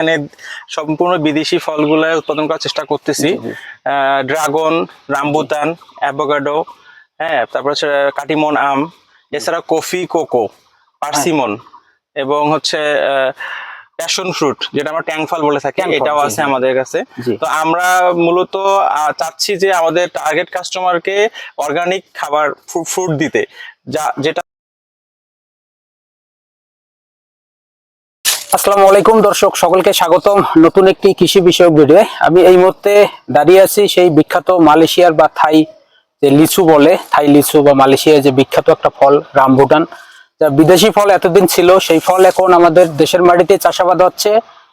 এখানে সম্পূর্ণ বিদেশি ফলগুলো উৎপাদন করার চেষ্টা করতেছি। ড্রাগন রামবুতান অ্যাভোকাডো হ্যাঁ তারপর হচ্ছে কাটিমন আম এছাড়া কফি কোকো পার্সিমন এবং হচ্ছে প্যাশন ফ্রুট যেটা আমরা ট্যাং ফল বলে থাকি এটাও আছে আমাদের কাছে। তো আমরা মূলত চাচ্ছি যে আমাদের টার্গেট কাস্টমারকে অর্গানিক খাবার ফ্রুট দিতে যা যেটা আসসালামু আলাইকুম, দর্শক, সকলকে স্বাগতম নতুন একটি কৃষি বিষয়ক ভিডিও আমি এই মুহূর্তে দাঁড়িয়ে আছি সেই বিখ্যাত মালয়েশিয়ার বা থাই যে লিচু বলে, থাই লিচু বা মালয়েশিয়ার যে বিখ্যাত একটা ফল, রামভুটান, যা বিদেশি ফল এতদিন ছিল, সেই ফল এখন আমাদের দেশের মাটিতে চাষাবাদ হচ্ছে,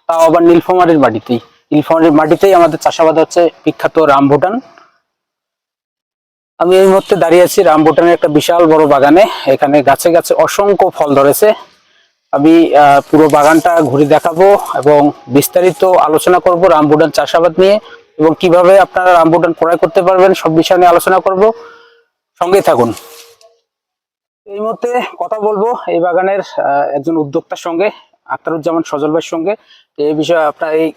তাও আবার নীলফামারীর মাটিতেই। নীলফামারীর মাটিতেই আমাদের চাষাবাদ হচ্ছে বিখ্যাত রামভুটান। আমি এই মুহূর্তে দাঁড়িয়ে আছি রামভুটানের একটা বিশাল বড় বাগানে, এখানে গাছে গাছে অসংখ্য ফল ধরেছে। আমি পুরো বাগানটা ঘুরে দেখাবো এবং বিস্তারিত আলোচনা করব রামবুটান চাষাবাদ নিয়ে এবং কীভাবে আপনারা রামবুটান ক্রয় করতে পারবেন সব বিষয় নিয়ে আলোচনা করব। সঙ্গে থাকুন। এই মুহূর্তে কথা বলব এই বাগানের একজন উদ্যোক্তার সঙ্গে। আখতারুজ্জামান সজল ভাইয়ের সঙ্গে। তো এই বিষয়ে আপনার এই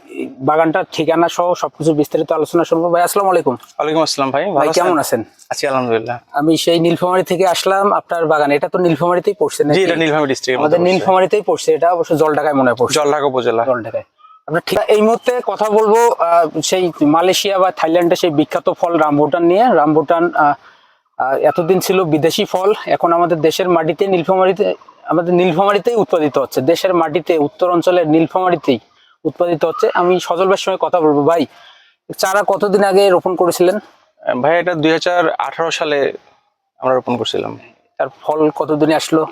বাগানটার ঠিকানা সহ সবকিছু বিস্তারিত আলোচনা শুনব। ভাই আসসালামু আলাইকুম। ওয়ালাইকুম আসসালাম ভাই ভাই কেমন আছেন? আছি আলহামদুলিল্লাহ। আমি সেই নীলফামারী থেকে আসলাম আপনার বাগান। এটা তো নীলফামারীতেই পড়ছে জি এটা নীলফামারী ডিস্ট্রিক্ট আমাদের নীলফামারীতেই পড়ছে এটা অবশ্য জলঢাকায় মনে পড়ছে। জলঢাকা উপজেলা। জলঢাকায়। আমরা ঠিক এই মুহূর্তে কথা বলব আহ, সেই মালয়েশিয়া বা থাইল্যান্ডে সেই বিখ্যাত ফল রামভুটান নিয়ে। রামভুটান এতদিন ছিল বিদেশি ফল এখন আমাদের দেশের মাটিতে নীলফামারীতে আমাদের নীলফামারীতেই উৎপাদিত হচ্ছে। দেশের মাটিতে উত্তর অঞ্চলের নীলফামারীতেই উৎপাদিত হচ্ছে। আমি সজল ভাইয়ের সঙ্গে কথা বলব। ভাই চারা কতদিন আগে রোপণ করেছিলেন? ভাই এটা দুই হাজার আঠারো সালে আমরা রোপণ করছিলাম। তার ফল কতদিনে আসলো?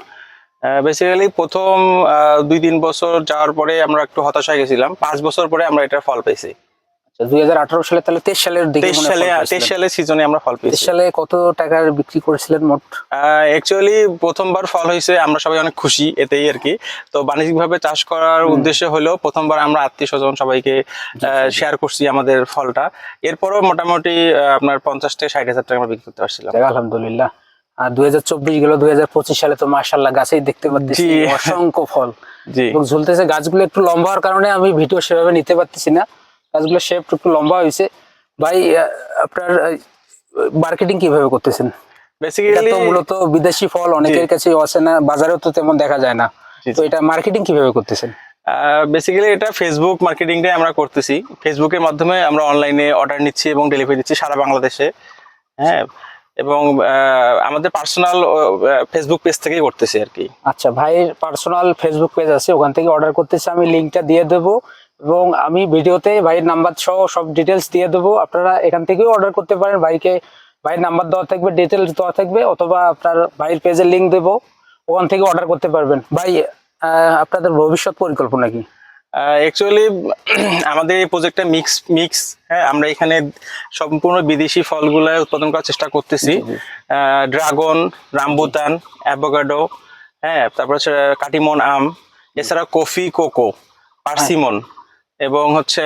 বেসিক্যালি প্রথম আহ, দুই তিন বছর যাওয়ার পরে আমরা একটু হতাশ হয়ে গেছিলাম। পাঁচ বছর পরে আমরা এটার ফল পেয়েছি। দুই হাজার আঠারো সালে তাহলে তেইশ সালের দিকে তেইশ সালে তেইশ সালের সিজনে আমরা ফল পেয়েছি। সালে কত টাকার বিক্রি করেছিলেন মোট? অ্যাকচুয়ালি প্রথমবার ফল হয়েছে আমরা সবাই অনেক খুশি এতেই আর কি। তো বাণিজ্যিকভাবে চাষ করার উদ্দেশ্য হলো প্রথমবার আমরা আত্মীয় স্বজন সবাইকে শেয়ার করছি আমাদের ফলটা। এরপরও মোটামুটি আপনার পঞ্চাশ থেকে ষাট হাজার টাকা আমরা বিক্রি করতে পারছিলাম। আলহামদুলিল্লাহ। আর দুই হাজার চব্বিশ গেল দুই হাজার পঁচিশ সালে তো মার্শাল্লাহ গাছেই দেখতে পাচ্ছি অসংখ্য ফল। জি। এবং ঝুলতেছে গাছগুলো একটু লম্বা হওয়ার কারণে আমি ভিডিও সেভাবে নিতে পারতেছি না। গাছগুলো শেপ একটু লম্বা হয়েছে। ভাই আপনার মার্কেটিং কীভাবে করতেছেন? বেসিক্যালি মূলত বিদেশি ফল অনেকের কাছে আছে না বাজারেও তো তেমন দেখা যায় না। তো এটা মার্কেটিং কীভাবে করতেছেন? বেসিক্যালি এটা ফেসবুক মার্কেটিংটাই আমরা করতেছি। ফেসবুকের মাধ্যমে আমরা অনলাইনে অর্ডার নিচ্ছি এবং ডেলিভারি দিচ্ছি সারা বাংলাদেশে। হ্যাঁ এবং আমাদের পার্সোনাল ফেসবুক পেজ থেকেই করতেছি আর কি। আচ্ছা ভাইয়ের পার্সোনাল ফেসবুক পেজ আছে ওখান থেকে অর্ডার করতেছি। আমি লিঙ্কটা দিয়ে দেবো। এবং আমি ভিডিওতে ভাইয়ের নাম্বার সহ সব ডিটেলস দিয়ে দেবো। আপনারা এখান থেকেও অর্ডার করতে পারেন। ভাইকে ভাইয়ের নাম্বার দেওয়া থাকবে ডিটেলস দেওয়া থাকবে অথবা আপনার ভাইয়ের পেজের লিঙ্ক দেবো। ওখান থেকে অর্ডার করতে পারবেন। ভাই আপনাদের ভবিষ্যৎ পরিকল্পনা কি? অ্যাকচুয়ালি আমাদের এই প্রজেক্টটা মিক্স মিক্স হ্যাঁ আমরা এখানে সম্পূর্ণ বিদেশি ফলগুলো উৎপাদন করার চেষ্টা করতেছি। ড্রাগন রামবুতান অ্যাভোকাডো হ্যাঁ তারপর হচ্ছে কাটিমন আম এছাড়া কফি কোকো পার্সিমন এবং হচ্ছে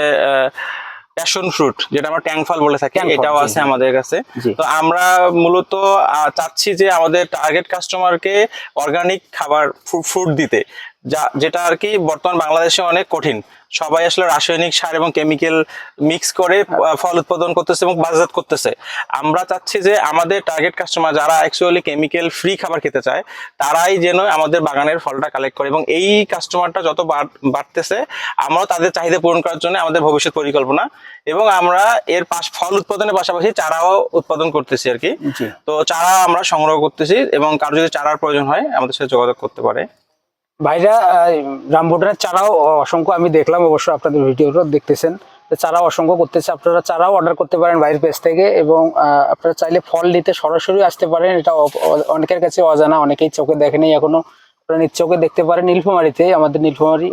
প্যাশন ফ্রুট যেটা আমরা ট্যাং ফল বলে থাকি এটাও আছে আমাদের কাছে। তো আমরা মূলত চাচ্ছি যে আমাদের টার্গেট কাস্টমারকে অর্গানিক খাবার ফ্রুট দিতে। যা যেটা আর কি বর্তমান বাংলাদেশে অনেক কঠিন। সবাই আসলে রাসায়নিক সার এবং কেমিক্যাল মিক্স করে ফল উৎপাদন করতেছে এবং বাজারজাত করতেছে। আমরা চাচ্ছি যে আমাদের টার্গেট কাস্টমার যারা অ্যাকচুয়ালি কেমিক্যাল ফ্রি খাবার খেতে চায় তারাই যেন আমাদের বাগানের ফলটা কালেক্ট করে এবং এই কাস্টমারটা যত বাড়তেছে আমরাও তাদের চাহিদা পূরণ করার জন্য আমাদের ভবিষ্যৎ পরিকল্পনা এবং আমরা এর পাশ ফল উৎপাদনের পাশাপাশি চারাও উৎপাদন করতেছি আর কি। তো চারা আমরা সংগ্রহ করতেছি এবং কারও যদি চারার প্রয়োজন হয় আমাদের সাথে যোগাযোগ করতে পারে। ভাইরা রামভুটানের চারাও অসংখ্য আমি দেখলাম, অবশ্য আপনাদের ভিডিওটা দেখতেছেন। চারাও অসংখ্য করতেছে। আপনারা চারাও অর্ডার করতে পারেন বাইরের পেজ থেকে এবং আপনারা চাইলে ফল নিতে সরাসরি আসতে পারেন। এটা অনেকের কাছে অজানা, অনেকেই চোখে দেখেনি এখনও। আপনারা নিজ চোখে দেখতে পারেন নীলফামারিতে, আমাদের নীলফামারি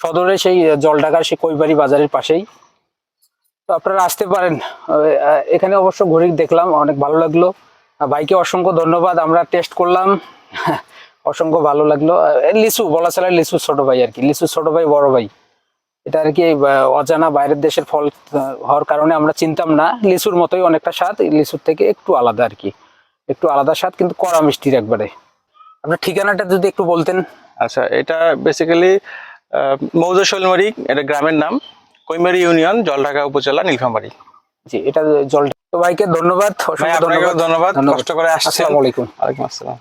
সদরে সেই জলঢাকার সেই কৈবাড়ি বাজারের পাশেই। তো আপনারা আসতে পারেন। এখানে অবশ্য ঘুরে দেখলাম, অনেক ভালো লাগল। ভাইকে অসংখ্য ধন্যবাদ। আমরা টেস্ট করলাম। অসংখ্য ভালো লাগল। লিচু বলা চলে লিচু ছোট ভাই আর কি। লিচু ছোট ভাই বড় ভাই। এটা আর কি অজানা বাইরের দেশের ফল হওয়ার কারণে আমরা চিনতাম না। লিচুর মতোই অনেকটা স্বাদ লিচুর থেকে একটু আলাদা আর কি। একটু আলাদা স্বাদ কিন্তু কড়া মিষ্টির একবারে। আপনার ঠিকানাটা যদি একটু বলতেন। আচ্ছা এটা বেসিক্যালি মৌজা শৈলমারি এটা গ্রামের নাম। কৈমারি ইউনিয়ন জলঢাকা উপজেলা নীলফামারী। জি এটা জল তো ভাইকে ধন্যবাদ আপনাকেও ধন্যবাদ। ধন্যবাদ কষ্ট করে আসসালামু আলাইকুম। ওয়ালাইকুম আসসালাম।